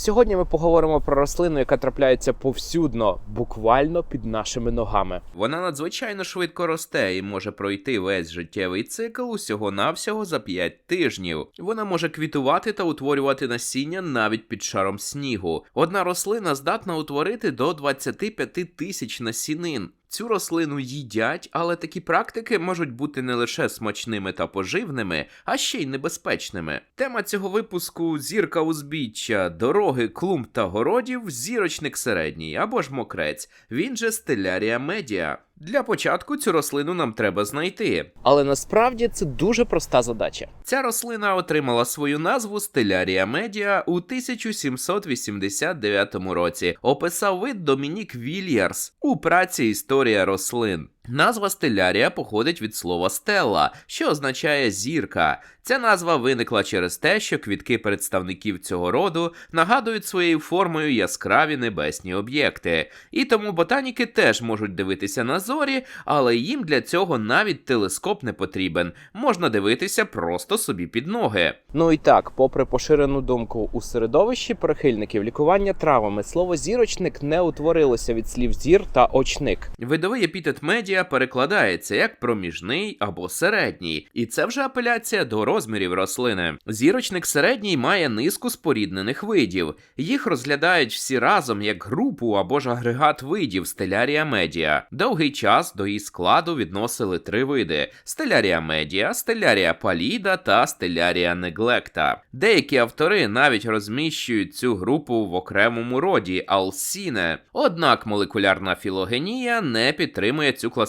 Сьогодні ми поговоримо про рослину, яка трапляється повсюдно, буквально під нашими ногами. Вона надзвичайно швидко росте і може пройти весь життєвий цикл усього-навсього за 5 тижнів. Вона може квітувати та утворювати насіння навіть під шаром снігу. Одна рослина здатна утворити до 25 тисяч насінин. Цю рослину їдять, але такі практики можуть бути не лише смачними та поживними, а ще й небезпечними. Тема цього випуску зірка узбіччя, дороги, клумб та городів, зірочник середній або ж мокрець. Він же стелярія медіа. Для початку цю рослину нам треба знайти. Але насправді це дуже проста задача. Ця рослина отримала свою назву Стелярія медіа у 1789 році. Описав вид Домінік Вільярс у праці Історія рослин. Назва стелярія походить від слова стелла, що означає зірка. Ця назва виникла через те, що квітки представників цього роду нагадують своєю формою яскраві небесні об'єкти. І тому ботаніки теж можуть дивитися на зорі, але їм для цього навіть телескоп не потрібен. Можна дивитися просто собі під ноги. Ну і так, попри поширену думку у середовищі прихильників лікування травами, слово зірочник не утворилося від слів зір та очник. Видовий епітет медіа перекладається як проміжний або середній, і це вже апеляція до розмірів рослини. Зірочник середній має низку споріднених видів. Їх розглядають всі разом як групу або ж агрегат видів стелярія медіа. Довгий час до її складу відносили три види: стелярія медіа, стелярія паліда та стелярія неглекта. Деякі автори навіть розміщують цю групу в окремому роді алсіне. Однак молекулярна філогенія не підтримує цю класифікацію.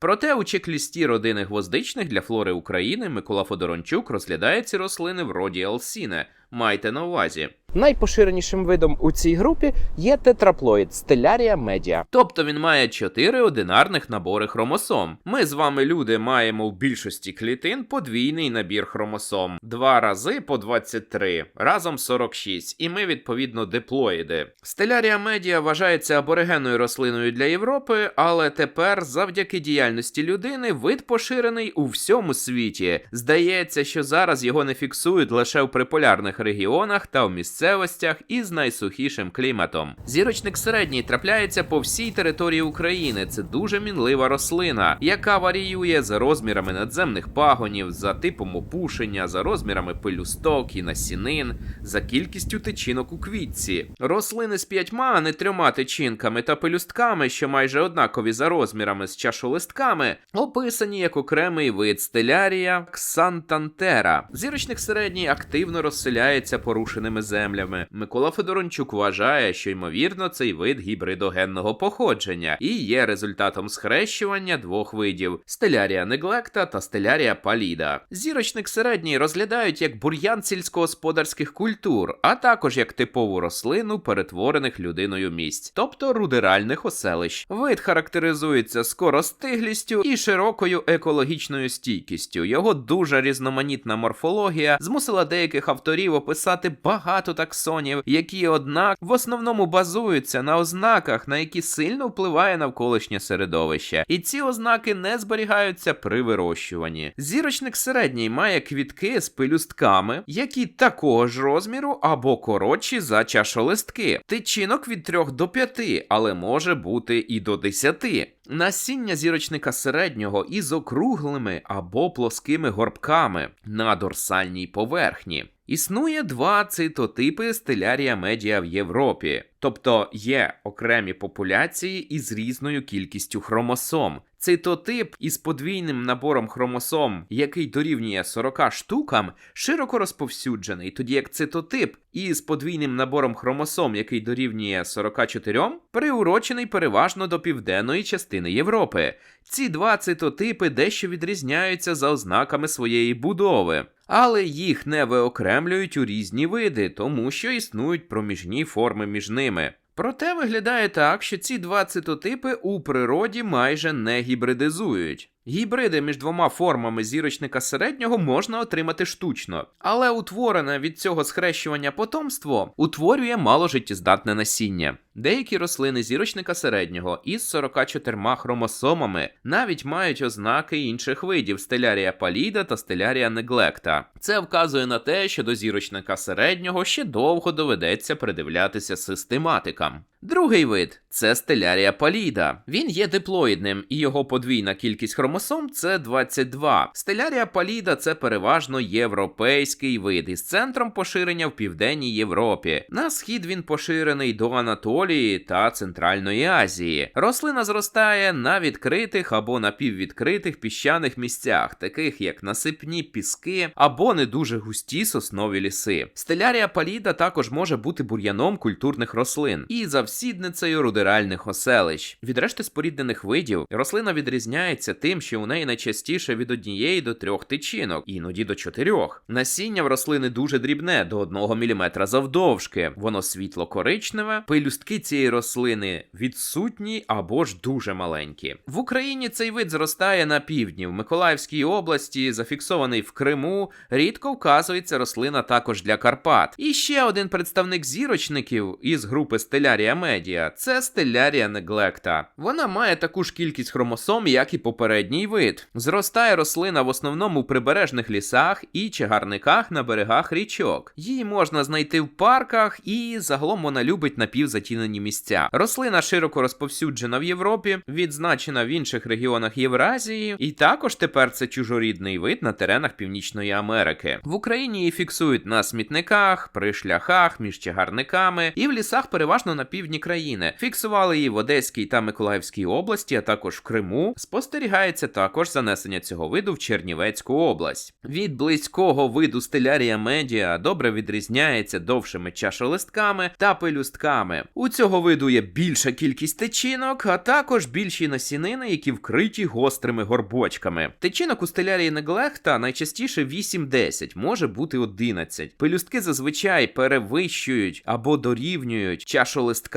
Проте у чек-лісті родини гвоздичних для флори України Микола Фодорончук розглядає ці рослини в роді алсіне. Майте на увазі. Найпоширенішим видом у цій групі є тетраплоїд стелярія медіа. Тобто він має чотири одинарних набори хромосом. Ми з вами, люди, маємо в більшості клітин подвійний набір хромосом. Два рази по 23, разом 46, і ми відповідно диплоїди. Стелярія медіа вважається аборигенною рослиною для Європи, але тепер, завдяки діяльності людини, вид поширений у всьому світі. Здається, що зараз його не фіксують лише в приполярних регіонах та в місцевостях із найсухішим кліматом. Зірочник середній трапляється по всій території України. Це дуже мінлива рослина, яка варіює за розмірами надземних пагонів, за типом опушення, за розмірами пелюсток і насінин, за кількістю тичинок у квітці. Рослини з п'ятьма, а не трьома тичинками та пелюстками, що майже однакові за розмірами з чашолистками, описані як окремий вид стелярія ксантантера. Зірочник середній активно розселяється порушеними землями. Микола Федорончук вважає, що ймовірно цей вид гібридогенного походження і є результатом схрещування двох видів: стелярія неглекта та стелярія паліда. Зірочник середній розглядають як бур'ян сільськогосподарських культур, а також як типову рослину перетворених людиною місць, тобто рудеральних оселищ. Вид характеризується скоростиглістю і широкою екологічною стійкістю. Його дуже різноманітна морфологія змусила деяких авторів описати багато таксонів, які, однак, в основному базуються на ознаках, на які сильно впливає навколишнє середовище, і ці ознаки не зберігаються при вирощуванні. Зірочник середній має квітки з пелюстками, які такого ж розміру або коротші за чашолистки. Тичинок від 3 до 5, але може бути і до 10. Насіння зірочника середнього із округлими або плоскими горбками на дорсальній поверхні. Існує два цитотипи стелярія медіа в Європі, тобто є окремі популяції із різною кількістю хромосом. Цитотип із подвійним набором хромосом, який дорівнює 40 штукам, широко розповсюджений, тоді як цитотип із подвійним набором хромосом, який дорівнює 44, приурочений переважно до південної частини Європи. Ці два цитотипи дещо відрізняються за ознаками своєї будови. Але їх не виокремлюють у різні види, тому що існують проміжні форми між ними. Проте виглядає так, що ці два цитотипи у природі майже не гібридизують. Гібриди між двома формами зірочника середнього можна отримати штучно, але утворене від цього схрещування потомство утворює мало життєздатне насіння. Деякі рослини зірочника середнього із 44 хромосомами навіть мають ознаки інших видів стелярія паліда та стелярія неглекта. Це вказує на те, що до зірочника середнього ще довго доведеться придивлятися систематикам. Другий вид це стелярія паліда. Він є диплоїдним, і його подвійна кількість хромосом це 22. Стелярія паліда це переважно європейський вид із центром поширення в південній Європі. На схід він поширений до Анатолії та Центральної Азії. Рослина зростає на відкритих або напіввідкритих піщаних місцях, таких як насипні піски або не дуже густі соснові ліси. Стелярія паліда також може бути бур'яном культурних рослин і завсідницею рудеральних оселищ. Від решти споріднених видів рослина відрізняється тим, що у неї найчастіше від однієї до трьох тичинок, іноді до чотирьох. Насіння в рослини дуже дрібне, до 1 мм завдовжки. Воно світло-коричневе, пелюстки цієї рослини відсутні або ж дуже маленькі. В Україні цей вид зростає на півдні, в Миколаївській області, зафіксований в Криму. Рідко вказується рослина також для Карпат. І ще один представник зірочників із групи Стелярія Медіа це Стелярія Неглекта. Вона має таку ж кількість хромосом, як і попередній вид. Зростає рослина в основному в прибережних лісах і чагарниках на берегах річок. Її можна знайти в парках, і загалом вона любить напівзатінені місця. Рослина широко розповсюджена в Європі, відзначена в інших регіонах Євразії, і також тепер це чужорідний вид на теренах Північної Америки. В Україні її фіксують на смітниках, при шляхах, між чагарниками і в лісах переважно на півдні країни. Фіксували її в Одеській та Миколаївській області, а також в Криму. Спостерігається також занесення цього виду в Чернівецьку область. Від близького виду стелярія медіа добре відрізняється довшими чашолистками та пелюстками. У цього виду є більша кількість тичинок, а також більші насінини, які вкриті гострими горбочками. Тичинок у стелярії неглехта найчастіше 8-10, може бути 11. Пелюстки зазвичай перевищують або дорівнюють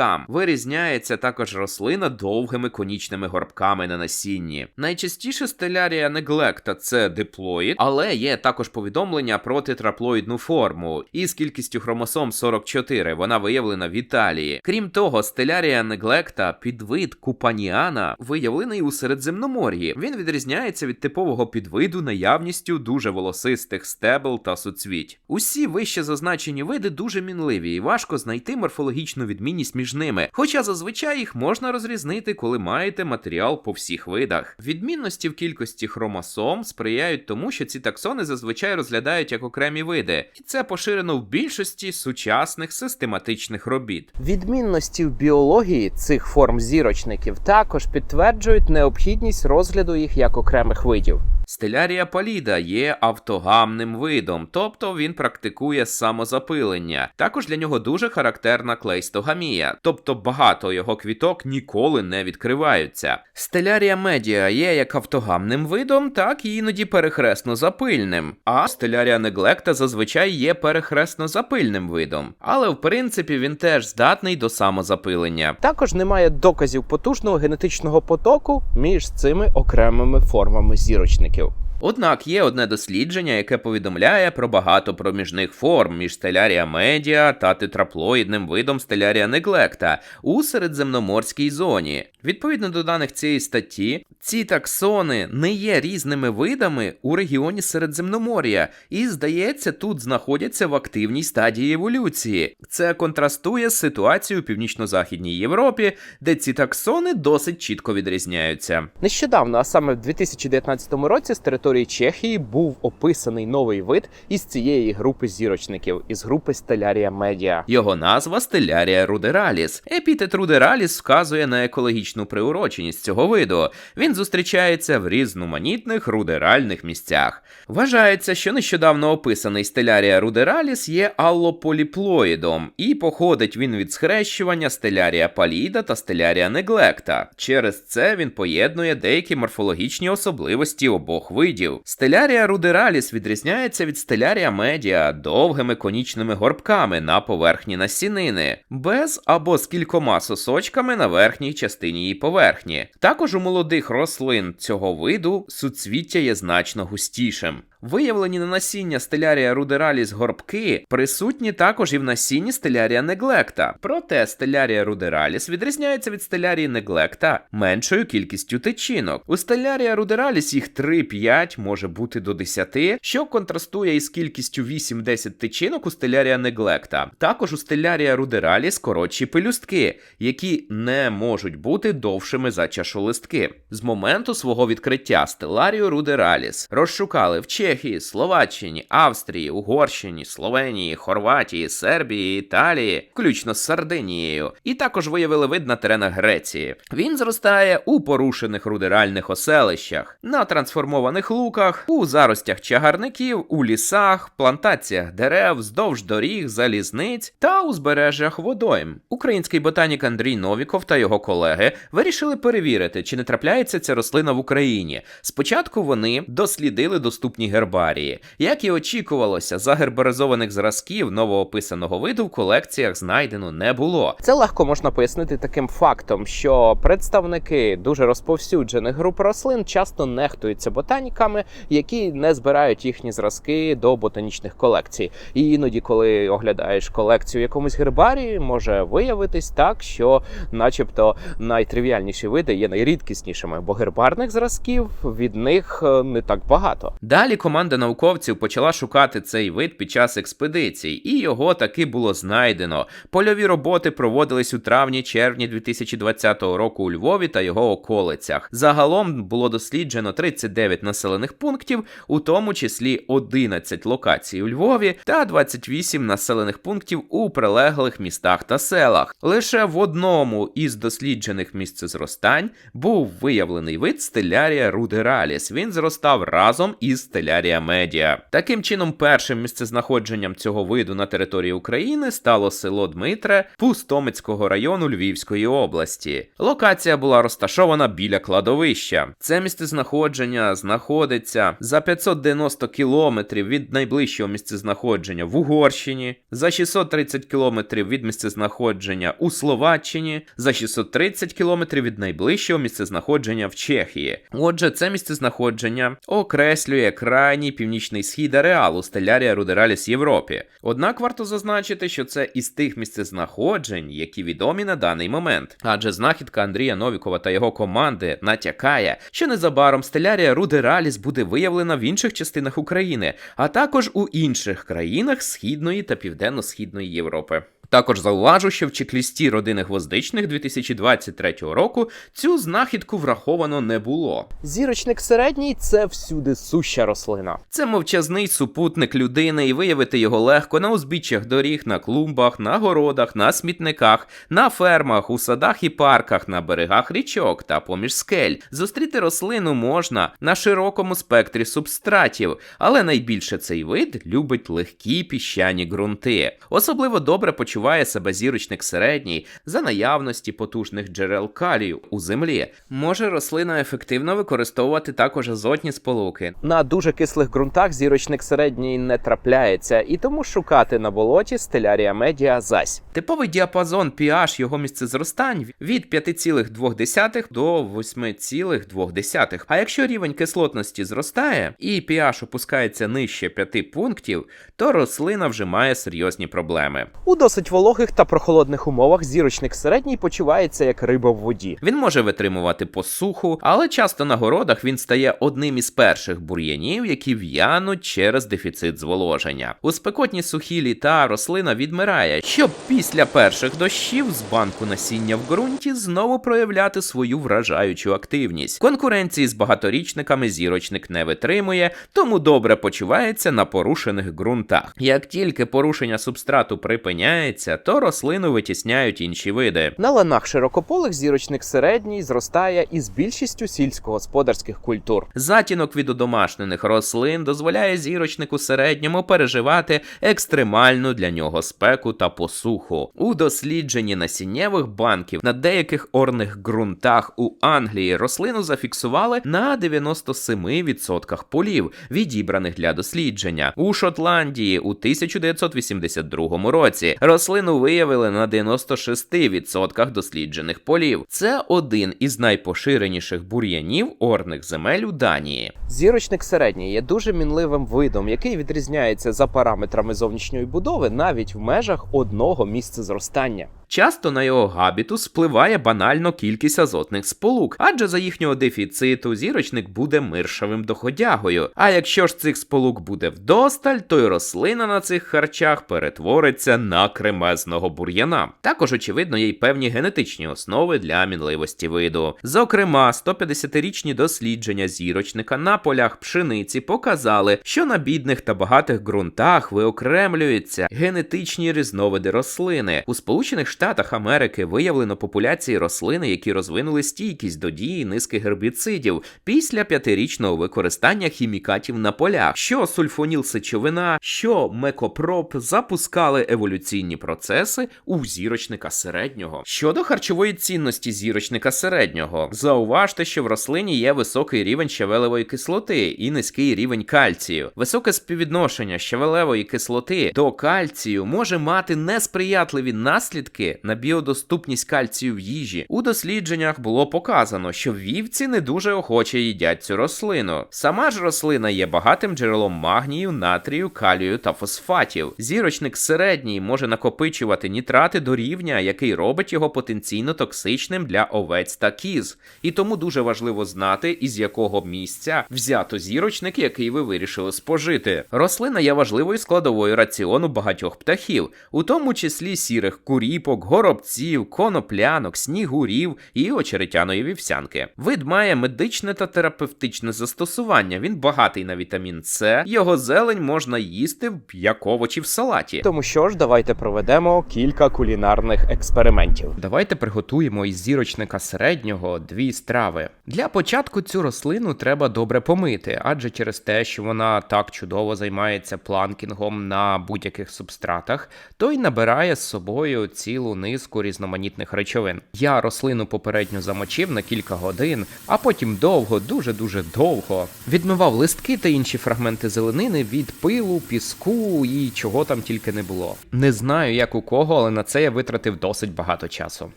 чашолисткам. Вирізняється також рослина довгими конічними горбками на насінні. Найчастіше стелярія неглекта це диплоїд, але є також повідомлення про тетраплоїдну форму із кількістю хромосом 44. Вона виявлена в Італії. Крім того, стелярія неглекта, підвид купаніана, виявлений у Середземномор'ї. Він відрізняється від типового підвиду наявністю дуже волосистих стебел та суцвіть. Усі вище зазначені види дуже мінливі і важко знайти морфологічну відмінність між ними, хоча зазвичай їх можна розрізнити, коли маєте матеріал по всіх видах. Відмінності в кількості хромосом сприяють тому, що ці таксони зазвичай розглядають як окремі види, і це поширено в більшості сучасних систематичних робіт. Відмінності в біології цих форм зірочників також підтверджують необхідність розгляду їх як окремих видів. Стелярія паліда є автогамним видом, тобто він практикує самозапилення. Також для нього дуже характерна клейстогамія, тобто багато його квіток ніколи не відкриваються. Стелярія медіа є як автогамним видом, так і іноді перехресно запильним. А стелярія неглекта зазвичай є перехресно запильним видом. Але в принципі він теж здатний до самозапилення. Також немає доказів потужного генетичного потоку між цими окремими формами зірочників. Однак є одне дослідження, яке повідомляє про багато проміжних форм між стелярія медіа та тетраплоїдним видом стелярія неглекта у середземноморській зоні. Відповідно до даних цієї статті, ці таксони не є різними видами у регіоні Середземномор'я, і, здається, тут знаходяться в активній стадії еволюції. Це контрастує з ситуацією у північно-західній Європі, де ці таксони досить чітко відрізняються. Нещодавно, а саме в 2019 році, з території Чехії був описаний новий вид із цієї групи зірочників, із групи Стелярія Медіа. Його назва стелярія рудераліс. Епітет рудераліс вказує на екологічну приуроченість цього виду. Він зустрічається в різноманітних рудеральних місцях. Вважається, що нещодавно описаний стелярія рудераліс є аллополіплоїдом, і походить він від схрещування стелярія паліда та стелярія неглекта. Через це він поєднує деякі морфологічні особливості обох видів. Стелярія рудераліс відрізняється від стелярія медіа довгими конічними горбками на поверхні насінини, без або з кількома сосочками на верхній частині її поверхні. Також у молодих рослин цього виду суцвіття є значно густішим. Виявлені на насіння стелярія рудераліс горбки присутні також і в насінні стелярія неглекта. Проте стелярія рудераліс відрізняється від стелярії неглекта меншою кількістю тичинок. У стелярія рудераліс їх 3-5 може бути до 10, що контрастує із кількістю 8-10 тичинок у стелярія неглекта. Також у стелярія рудераліс коротші пелюстки, які не можуть бути довшими за чашолистки. З моменту свого відкриття стеларію рудераліс розшукали в Чехії, Словаччині, Австрії, Угорщині, Словенії, Хорватії, Сербії, Італії, включно з Сардинією, і також виявили вид на теренах Греції. Він зростає у порушених рудеральних оселищах, на трансформованих луках, у заростях чагарників, у лісах, плантаціях дерев, вздовж доріг, залізниць та узбережжях водойм. Український ботанік Андрій Новіков та його колеги вирішили перевірити, чи не трапляється ця рослина в Україні. Спочатку вони дослідили доступні гербарії. Як і очікувалося, загербаризованих зразків новоописаного виду в колекціях знайдено не було. Це легко можна пояснити таким фактом, що представники дуже розповсюджених груп рослин часто нехтуються ботаніками, які не збирають їхні зразки до ботанічних колекцій. І іноді, коли оглядаєш колекцію в якомусь гербарії, може виявитись так, що, начебто, найтривіальніші види є найрідкіснішими, бо гербарних зразків від них е, не так багато. Далі команда науковців почала шукати цей вид під час експедицій, і його таки було знайдено. Польові роботи проводились у травні-червні 2020 року у Львові та його околицях. Загалом було досліджено 39 населених пунктів, у тому числі 11 локацій у Львові та 28 населених пунктів у прилеглих містах та селах. Лише в одному із досліджених місцезростань був виявлений вид стелярія рудераліс. Він зростав разом із стелярія медіа. Таким чином, першим місцезнаходженням цього виду на території України стало село Дмитре Пустомицького району Львівської області. Локація була розташована біля кладовища. Це місцезнаходження знаходиться за 590 кілометрів від найближчого місцезнаходження в Угорщині, за 630 кілометрів від місцезнаходження у Словаччині, за 630 кілометрів від найближчого місцезнаходження в Чехії. Отже, це місцезнаходження окреслює крайній північний схід ареалу стелярія рудераліс Європі. Однак варто зазначити, що це із тих місцезнаходжень, які відомі на даний момент. Адже знахідка Андрія Новікова та його команди натякає, що незабаром стелярія рудераліс буде виявлена в інших частинах України, а також у інших країнах Східної та Південно-Східної Європи. Також зауважу, що в чек-лісті родини гвоздичних 2023 року цю знахідку враховано не було. Зірочник середній це всюди суща рослина. Це мовчазний супутник людини, і виявити його легко на узбіччях доріг, на клумбах, на городах, на смітниках, на фермах, у садах і парках, на берегах річок та поміж скель. Зустріти рослину можна на широкому спектрі субстратів, але найбільше цей вид любить легкі піщані ґрунти. Особливо добре почуває себе зірочник середній за наявності потужних джерел калію у землі. Може рослина ефективно використовувати також азотні сполуки. На дуже кислих ґрунтах зірочник середній не трапляється, і тому шукати на болоті стелярія медіа зась. Типовий діапазон pH його місцезростань від 5,2 до 8,2. А якщо рівень кислотності зростає і pH опускається нижче 5 пунктів, то рослина вже має серйозні проблеми. У досить вологих та прохолодних умовах зірочник середній почувається як риба в воді. Він може витримувати посуху, але часто на городах він стає одним із перших бур'янів, які в'януть через дефіцит зволоження. У спекотні сухі літа рослина відмирає, щоб після перших дощів з банку насіння в ґрунті знову проявляти свою вражаючу активність. Конкуренції з багаторічниками зірочник не витримує, тому добре почувається на порушених ґрунтах. Як тільки порушення субстрату припиняється, то рослину витісняють інші види. На ланах широкополих зірочник середній зростає із більшістю сільськогосподарських культур. Затінок від одомашнених рослин дозволяє зірочнику середньому переживати екстремальну для нього спеку та посуху. У дослідженні насіннєвих банків на деяких орних ґрунтах у Англії рослину зафіксували на 97% полів, відібраних для дослідження. У Шотландії у 1982 році рослину виявили на 96% досліджених полів. Це один із найпоширеніших бур'янів орних земель у Данії. Зірочник середній є дуже мінливим видом, який відрізняється за параметрами зовнішньої будови навіть в межах одного місця зростання. Часто на його габітус впливає банально кількість азотних сполук, адже за їхнього дефіциту зірочник буде миршавим доходягою. А якщо ж цих сполук буде вдосталь, то й рослина на цих харчах перетвориться на кремезного бур'яна. Також, очевидно, є й певні генетичні основи для мінливості виду. Зокрема, 150-річні дослідження зірочника на полях пшениці показали, що на бідних та багатих ґрунтах виокремлюються генетичні різновиди рослини. У Сполучених Штатах Америки виявлено популяції рослини, які розвинули стійкість до дії низки гербіцидів після п'ятирічного використання хімікатів на полях, що сульфонілсечовина, що мекопроп запускали еволюційні процеси у зірочника середнього. Щодо харчової цінності зірочника середнього, зауважте, що в рослині є високий рівень щавелевої кислоти і низький рівень кальцію. Високе співвідношення щавелевої кислоти до кальцію може мати несприятливі наслідки на біодоступність кальцію в їжі. У дослідженнях було показано, що вівці не дуже охоче їдять цю рослину. Сама ж рослина є багатим джерелом магнію, натрію, калію та фосфатів. Зірочник середній може накопичувати нітрати до рівня, який робить його потенційно токсичним для овець та кіз. І тому дуже важливо знати, із якого місця взято зірочник, який ви вирішили спожити. Рослина є важливою складовою раціону багатьох птахів, у тому числі сірих куріпок, горобців, коноплянок, снігурів і очеретяної вівсянки. Вид має медичне та терапевтичне застосування. Він багатий на вітамін С. Його зелень можна їсти як овочі в салаті. Тому що ж, давайте проведемо кілька кулінарних експериментів. Давайте приготуємо із зірочника середнього дві страви. Для початку цю рослину треба добре помити, адже через те, що вона так чудово займається планкінгом на будь-яких субстратах, то й набирає з собою цілу низку різноманітних речовин. Я рослину попередньо замочив на кілька годин, а потім довго, дуже дуже довго відмивав листки та інші фрагменти зеленини від пилу, піску і чого там тільки не було. Не знаю, як у кого, але на це я витратив досить багато часу.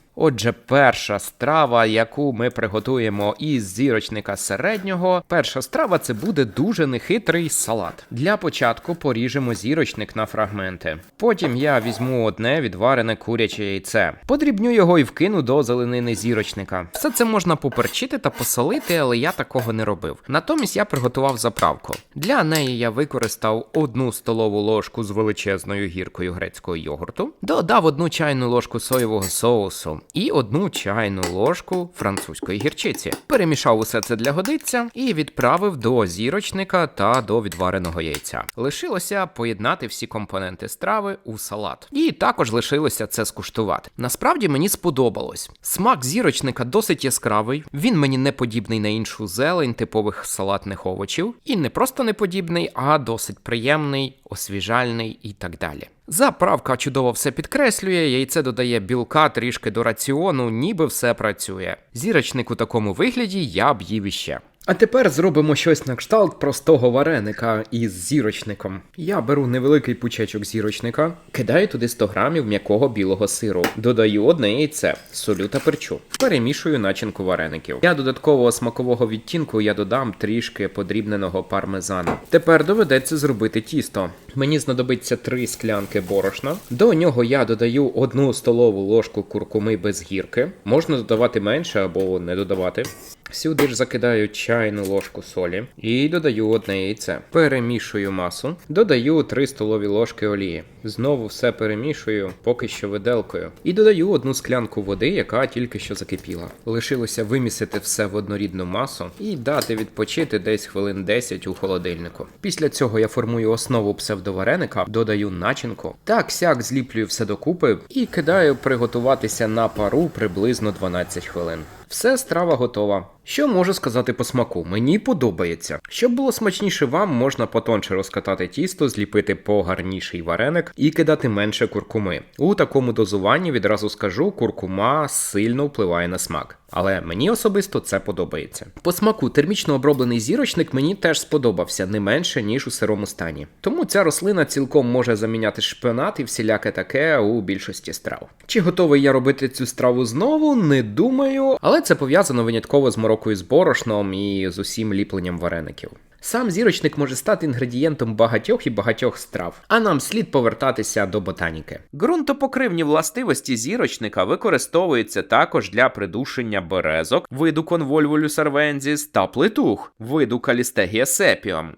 Отже, перша страва, яку ми приготуємо із зірочника середнього, перша страва це буде дуже нехитрий салат. Для початку поріжемо зірочник на фрагменти. Потім я візьму одне відварене куряче яйце, подрібню його і вкину до зеленини зірочника. Все це можна поперчити та посолити, але я такого не робив. Натомість я приготував заправку. Для неї я використав одну столову ложку з величезною гіркою грецького йогурту, додав одну чайну ложку соєвого соусу і одну чайну ложку французької гірчиці. Перемішав усе це для годиця і відправив до зірочника та до відвареного яйця. Лишилося поєднати всі компоненти страви у салат. І також лишилося це скуштувати. Насправді мені сподобалось. Смак зірочника досить яскравий. Він мені не подібний на іншу зелень типових салатних овочів. І не просто не подібний, а досить приємний, освіжальний і так далі. Заправка чудово все підкреслює, яйце додає білка трішки до раціону, ніби все працює. Зірочник у такому вигляді я б їв іще. А тепер зробимо щось на кшталт простого вареника із зірочником. Я беру невеликий пучечок зірочника, кидаю туди 100 грамів м'якого білого сиру, додаю одне яйце, солю та перчу. Перемішую начинку вареників. Для додаткового смакового відтінку я додам трішки подрібненого пармезану. Тепер доведеться зробити тісто. Мені знадобиться 3 склянки борошна. До нього я додаю одну столову ложку куркуми без гірки. Можна додавати менше або не додавати. Сюди ж закидаю чайну ложку солі і додаю одне яйце. Перемішую масу, додаю 3 столові ложки олії. Знову все перемішую, поки що виделкою. І додаю одну склянку води, яка тільки що закипіла. Лишилося вимісити все в однорідну масу і дати відпочити десь хвилин 10 у холодильнику. Після цього я формую основу псевдовареника, додаю начинку, так сяк зліплюю все докупи і кидаю приготуватися на пару приблизно 12 хвилин. Все страва готова. Що можу сказати по смаку? Мені подобається. Щоб було смачніше вам, можна потонче розкатати тісто, зліпити погарніший вареник і кидати менше куркуми. У такому дозуванні відразу скажу, куркума сильно впливає на смак. Але мені особисто це подобається. По смаку термічно оброблений зірочник мені теж сподобався не менше, ніж у сирому стані. Тому ця рослина цілком може заміняти шпинат і всіляке таке у більшості страв. Чи готовий я робити цю страву знову? Не думаю, але це пов'язано винятково з морокою з борошном і з усім ліпленням вареників. Сам зірочник може стати інгредієнтом багатьох і багатьох страв, а нам слід повертатися до ботаніки. Ґрунтопокривні властивості зірочника використовуються також для придушення березок, виду конвольволюс арвензіс та плитух, виду калістегія сепіум.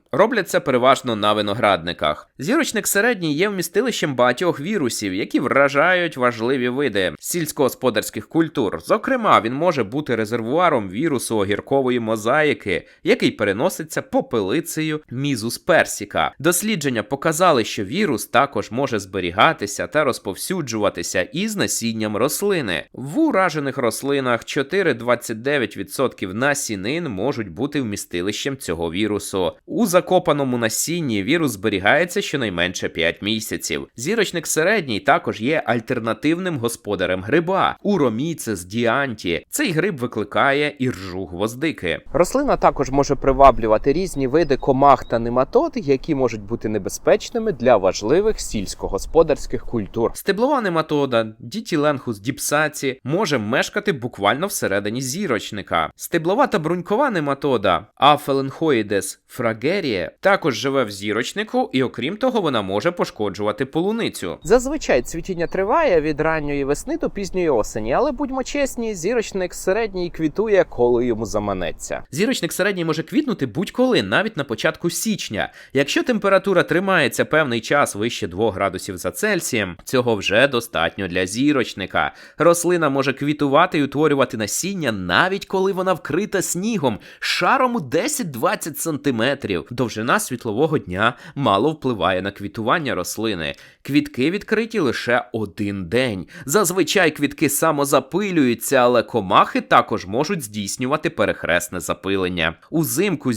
Це переважно на виноградниках. Зірочник середній є вмістилищем багатьох вірусів, які вражають важливі види сільськогосподарських культур. Зокрема, він може бути резервуаром вірусу огіркової мозаїки, який переноситься попелицею мізус персіка. Дослідження показали, що вірус також може зберігатися та розповсюджуватися із насінням рослини. В уражених рослинах 4-29% насінин можуть бути вмістилищем цього вірусу. У закопаному насінні вірус зберігається щонайменше 5 місяців. Зірочник середній також є альтернативним господарем гриба Уроміцес діанті. Цей гриб викликає іржу гвоздики. Рослина також може приваблювати різні види комах та нематод, які можуть бути небезпечними для важливих сільськогосподарських культур. Стеблова нематода Дітіленхус діпсаці може мешкати буквально всередині зірочника. Стеблова та брунькова нематода Афеленхоїдес фрагерія також живе в зірочнику, і окрім того, вона може пошкоджувати полуницю. Зазвичай цвітіння триває від ранньої весни до пізньої осені, але будьмо чесні, зірочник середній квітує, коли йому заманеться. Зірочник середній може квітнути будь-коли, навіть на початку січня. Якщо температура тримається певний час вище 2 градусів за Цельсієм, цього вже достатньо для зірочника. Рослина може квітувати і утворювати насіння навіть коли вона вкрита снігом, шаром у 10-20 сантиметрів. Довжина світлового дня мало впливає на квітування рослини. Квітки відкриті лише один день. Зазвичай квітки самозапилюються, але комахи також можуть здійснювати перехресне запилення. Узимку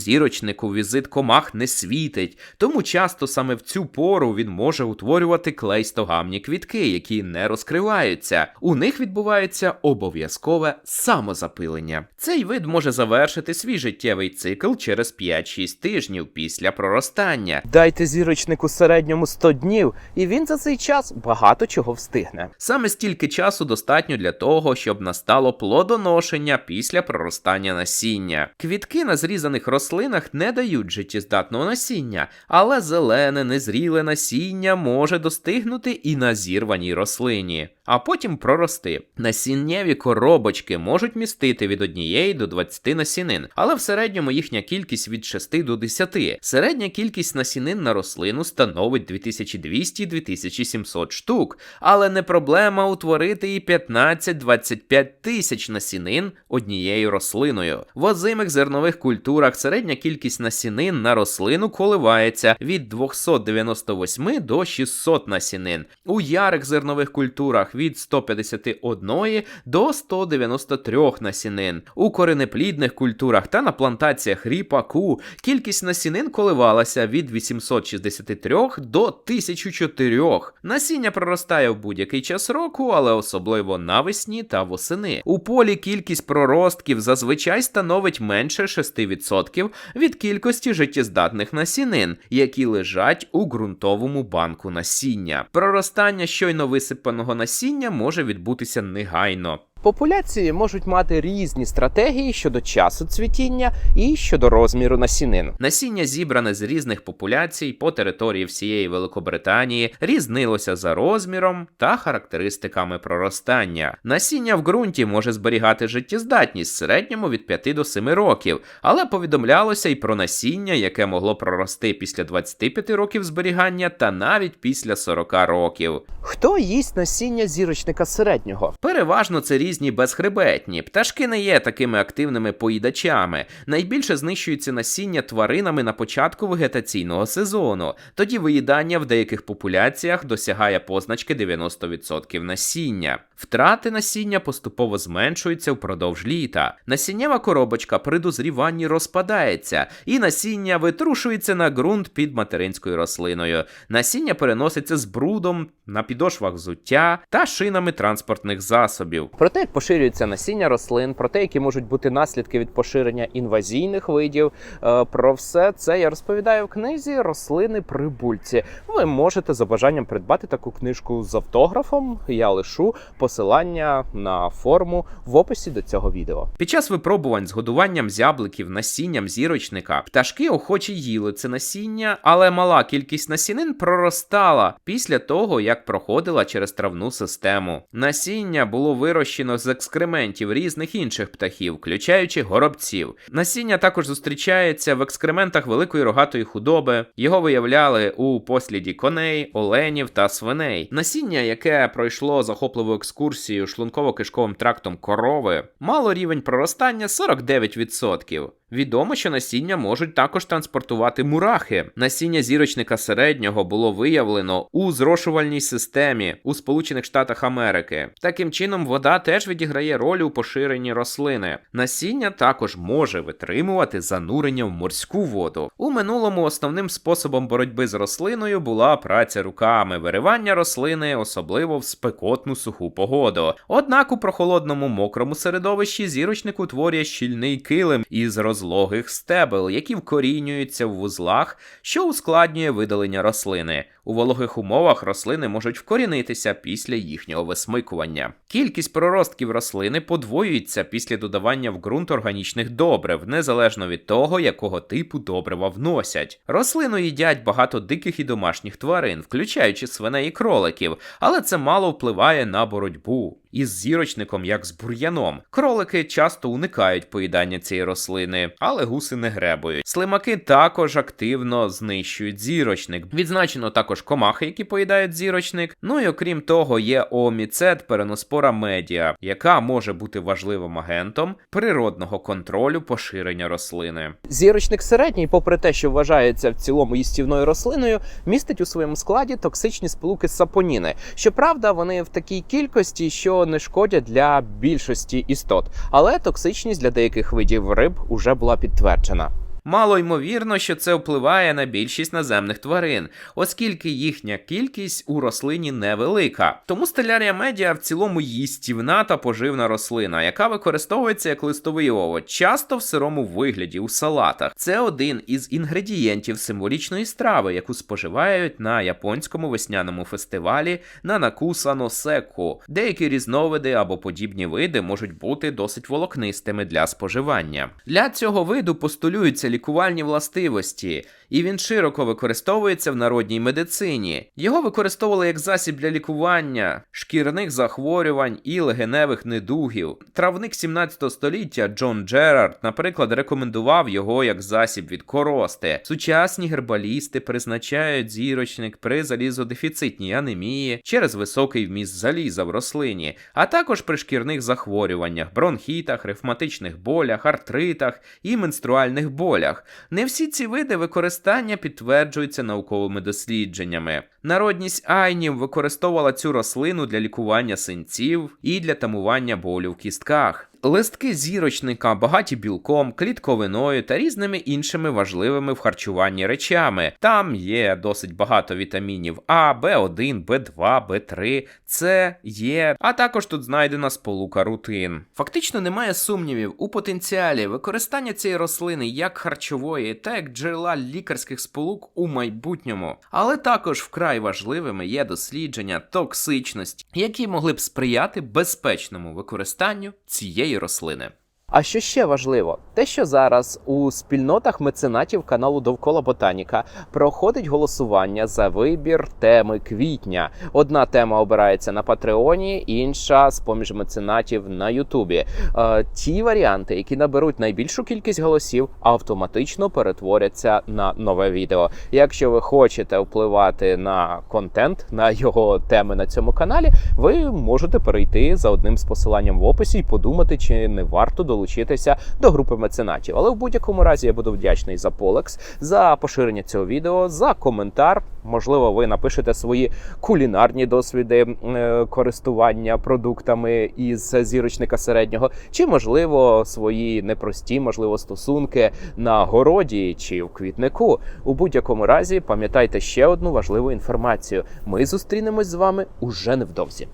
зірочнику візит комах не світить, тому часто саме в цю пору він може утворювати клейстогамні квітки, які не розкриваються. У них відбувається обов'язкове самозапилення. Цей вид може завершити свій життєвий цикл через 5-6 тижнів після проростання. Дайте зірочнику середньому 100 днів, і він за цей час багато чого встигне. Саме стільки часу достатньо для того, щоб настало плодоношення після проростання насіння. Квітки на зрізаних рослинах не дають життєздатного насіння, але зелене, незріле насіння може достигнути і на зірваній рослині, а потім прорости. Насіннєві коробочки можуть містити від однієї до 20 насінин, але в середньому їхня кількість від 6 до 10. Середня кількість насінин на рослину становить 2200-2700 штук, але не проблема утворити і 15-25 тисяч насінин однією рослиною. В озимих зернових культурах середня кількість насінин на рослину коливається від 298 до 600 насінин. У ярих зернових культурах від 151 до 193 насінин. У коренеплідних культурах та на плантаціях ріпаку кількість насінин коливалася від 863 до 1004. Насіння проростає в будь-який час року, але особливо навесні та восени. У полі кількість проростків зазвичай становить менше 6% від кількості життєздатних насінин, які лежать у ґрунтовому банку насіння. Проростання щойно висипаного насіння може відбутися негайно. Популяції можуть мати різні стратегії щодо часу цвітіння і щодо розміру насінин. Насіння, зібране з різних популяцій по території всієї Великобританії, різнилося за розміром та характеристиками проростання. Насіння в ґрунті може зберігати життєздатність в середньому від 5 до 7 років, але повідомлялося й про насіння, яке могло прорости після 25 років зберігання та навіть після 40 років. Хто їсть насіння зірочника середнього? Переважно це різні безхребетні. Пташки не є такими активними поїдачами. Найбільше знищується насіння тваринами на початку вегетаційного сезону. Тоді виїдання в деяких популяціях досягає позначки 90% насіння. Втрати насіння поступово зменшуються впродовж літа. Насіннєва коробочка при дозріванні розпадається, і насіння витрушується на ґрунт під материнською рослиною. Насіння переноситься з брудом на підошвах взуття та шинами транспортних засобів. Про те, як поширюється насіння рослин, про те, які можуть бути наслідки від поширення інвазійних видів. е, Про все це я розповідаю в книзі Рослини при бульці. Ви можете за бажанням придбати таку книжку з автографом. Я лишу посилання на форму в описі до цього відео. Під час випробувань з годуванням зябликів насінням зірочника пташки охоче їли це насіння, але мала кількість насінин проростала після того, як проходила через травну систему. Насіння було вирощено з екскрементів різних інших птахів, включаючи горобців. Насіння також зустрічається в екскрементах великої рогатої худоби. Його виявляли у посліді коней, оленів та свиней. Насіння, яке пройшло захопливу екскурсію шлунково-кишковим трактом корови, мало рівень проростання 49%. Відомо, що насіння можуть також транспортувати мурахи. Насіння зірочника середнього було виявлено у зрошувальній системі у Сполучених Штатах Америки. Таким чином, вода теж відіграє роль у поширенні рослини. Насіння також може витримувати занурення в морську воду. У минулому основним способом боротьби з рослиною була праця руками, виривання рослини, особливо в спекотну суху погоду. Однак у прохолодному мокрому середовищі зірочник утворює щільний килим із розлогих стебел, які вкорінюються в вузлах, що ускладнює видалення рослини. У вологих умовах рослини можуть вкорінитися після їхнього висмикування. Кількість проростків рослини подвоюється після додавання в ґрунт органічних добрив, незалежно від того, якого типу добрива вносять. Рослину їдять багато диких і домашніх тварин, включаючи свиней і кроликів, але це мало впливає на боротьбу. Із зірочником, як з бур'яном. Кролики часто уникають поїдання цієї рослини, але гуси не гребують. Слимаки також активно знищують зірочник. Відзначено також комахи, які поїдають зірочник. Ну і окрім того, є ооміцет переноспора медіа, яка може бути важливим агентом природного контролю поширення рослини. Зірочник середній, попри те, що вважається в цілому їстівною рослиною, містить у своєму складі токсичні сполуки сапоніни. Щоправда, вони в такій кількості, що не шкодять для більшості істот, але токсичність для деяких видів риб уже була підтверджена. Мало ймовірно, що це впливає на більшість наземних тварин, оскільки їхня кількість у рослині невелика. Тому стелярія медіа в цілому їстівна та поживна рослина, яка використовується як листовий овоч, часто в сирому вигляді у салатах. Це один із інгредієнтів символічної страви, яку споживають на японському весняному фестивалі на Накусано Секу. Деякі різновиди або подібні види можуть бути досить волокнистими для споживання. Для цього виду постулюються лікувальні властивості, і він широко використовується в народній медицині. Його використовували як засіб для лікування шкірних захворювань і легеневих недугів. Травник 17 століття Джон Джерард, наприклад, рекомендував його як засіб від корости. Сучасні гербалісти призначають зірочник при залізодефіцитній анемії через високий вміст заліза в рослині, а також при шкірних захворюваннях, бронхітах, ревматичних болях, артритах і менструальних болях. Не всі ці види використання підтверджуються науковими дослідженнями. Народність айнів використовувала цю рослину для лікування синців і для тамування болю в кістках. Листки зірочника багаті білком, клітковиною та різними іншими важливими в харчуванні речами. Там є досить багато вітамінів А, Б1, Б2, Б3, С, Є, а також тут знайдена сполука рутин. Фактично немає сумнівів у потенціалі використання цієї рослини як харчової та як джерела лікарських сполук у майбутньому. Але також вкрай важливими є дослідження токсичності, які могли б сприяти безпечному використанню цієї рослини. А що ще важливо, те, що зараз у спільнотах меценатів каналу Довкола Ботаніка проходить голосування за вибір теми квітня. Одна тема обирається на Патреоні, інша з поміж меценатів на Ютубі. Е, ті варіанти, які наберуть найбільшу кількість голосів, автоматично перетворяться на нове відео. Якщо ви хочете впливати на контент, на його теми на цьому каналі, ви можете перейти за одним з посиланням в описі і подумати, чи не варто долучитися долучитися до групи меценатів. Але в будь-якому разі я буду вдячний за Полекс, за поширення цього відео, за коментар. Можливо, ви напишете свої кулінарні досвіди е, користування продуктами із зірочника середнього, чи можливо свої непрості, можливо, стосунки на городі чи в квітнику. У будь-якому разі пам'ятайте ще одну важливу інформацію: ми зустрінемось з вами уже невдовзі.